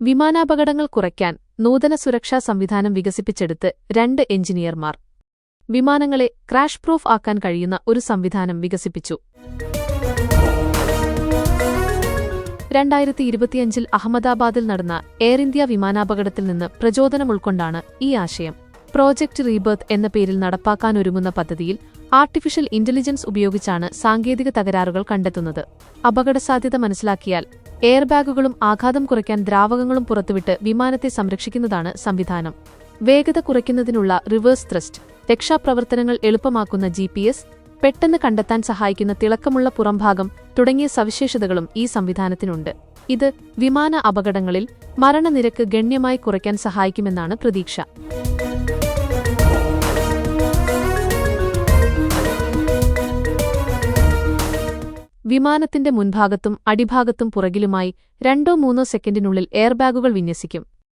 വിമാനാപകടങ്ങൾ കുറയ്ക്കാൻ നൂതന സുരക്ഷാ സംവിധാനം വികസിപ്പിച്ചെടുത്ത് രണ്ട് എഞ്ചിനീയർമാർ. വിമാനങ്ങളെ ക്രാഷ് പ്രൂഫ് ആക്കാൻ കഴിയുന്ന ഒരു സംവിധാനം വികസിപ്പിച്ചു. രണ്ടായിരത്തി ഇരുപത്തിയഞ്ചിൽ അഹമ്മദാബാദിൽ നടന്ന എയർ ഇന്ത്യ വിമാനാപകടത്തിൽ നിന്ന് പ്രചോദനം ഉൾക്കൊണ്ടാണ് ഈ ആശയം. പ്രോജക്ട് റീബർത്ത് എന്ന പേരിൽ നടപ്പാക്കാനൊരുങ്ങുന്ന പദ്ധതിയിൽ ആർട്ടിഫിഷ്യൽ ഇന്റലിജൻസ് ഉപയോഗിച്ചാണ് സാങ്കേതിക തകരാറുകൾ കണ്ടെത്തുന്നത്. അപകടസാധ്യത മനസ്സിലാക്കിയാൽ എയർബാഗുകളും ആഘാതം കുറയ്ക്കാൻ ദ്രാവകങ്ങളും പുറത്തുവിട്ട് വിമാനത്തെ സംരക്ഷിക്കുന്നതാണ് സംവിധാനം. വേഗത കുറയ്ക്കുന്നതിനുള്ള റിവേഴ്സ് ത്രസ്റ്റ് രക്ഷാപ്രവർത്തനങ്ങൾ എളുപ്പമാക്കുന്ന ജി പെട്ടെന്ന് കണ്ടെത്താൻ സഹായിക്കുന്ന തിളക്കമുള്ള പുറംഭാഗം തുടങ്ങിയ സവിശേഷതകളും ഈ സംവിധാനത്തിനുണ്ട്. ഇത് വിമാന അപകടങ്ങളിൽ മരണനിരക്ക് ഗണ്യമായി കുറയ്ക്കാൻ സഹായിക്കുമെന്നാണ് പ്രതീക്ഷ. വിമാനത്തിന്റെ മുൻഭാഗത്തും അടിഭാഗത്തും പുറകിലുമായി രണ്ടോ മൂന്നോ സെക്കൻഡിനുള്ളിൽ എയർബാഗുകൾ വിന്യസിക്കും.